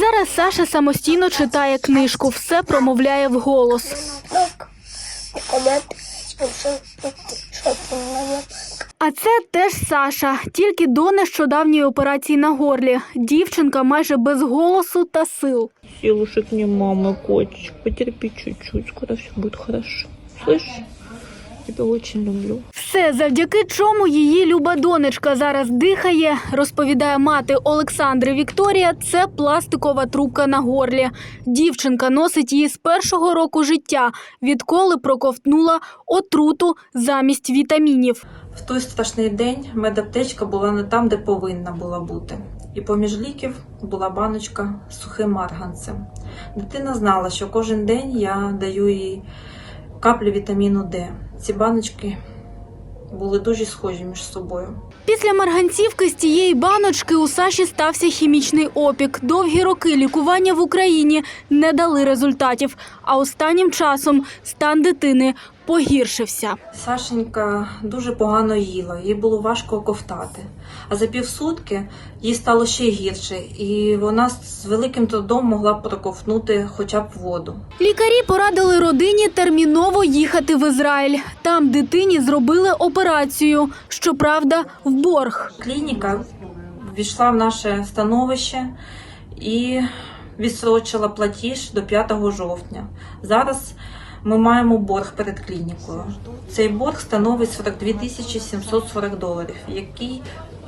Зараз Саша самостійно читає книжку, все промовляє вголос. А це теж Саша, тільки до нещодавньої операції на горлі. Дівчинка майже без голосу та сил. Силушек не мама, котик. Потерпи чуть-чуть, скоро все будет хорошо. Слышишь? Тебя очень люблю. Все завдяки чому її люба донечка зараз дихає, розповідає мати Олександри Вікторія. Це пластикова трубка на горлі. Дівчинка носить її з першого року життя, відколи проковтнула отруту замість вітамінів. В той страшний день медаптечка була не там, де повинна була бути. І поміж ліків була баночка з сухим марганцем. Дитина знала, що кожен день я даю їй каплю вітаміну Д. Ці баночки були дуже схожі між собою. Після марганцівки з цієї баночки у Саші стався хімічний опік. Довгі роки лікування в Україні не дали результатів. А останнім часом стан дитини погіршився. Сашенька дуже погано їла, їй було важко ковтати. А за півсутки їй стало ще гірше, і вона з великим трудом могла проковтнути хоча б воду. Лікарі порадили родині терміново їхати в Ізраїль. Там дитині зробили операцію. Щоправда, в борг. Клініка ввійшла в наше становище і відсрочила платіж до 5 жовтня. Зараз ми маємо борг перед клінікою. Цей борг становить 42 тисячі 740 доларів, який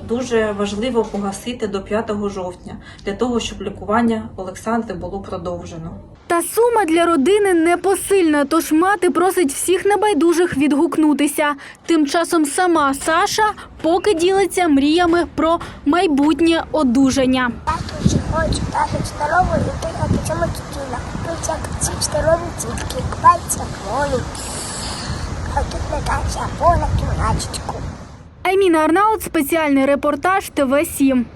дуже важливо погасити до 5 жовтня для того, щоб лікування Олександри було продовжено. Та сума для родини непосильна, тож мати просить всіх небайдужих відгукнутися. Тим часом сама Саша поки ділиться мріями про майбутнє одужання. Хочу стати здоровою і дихати цьому дитина. Тут як ці здорові дітки, купаються в. А тут Наташа, або на кімнаточку. Айміна Арнаут, спеціальний репортаж ТВ 7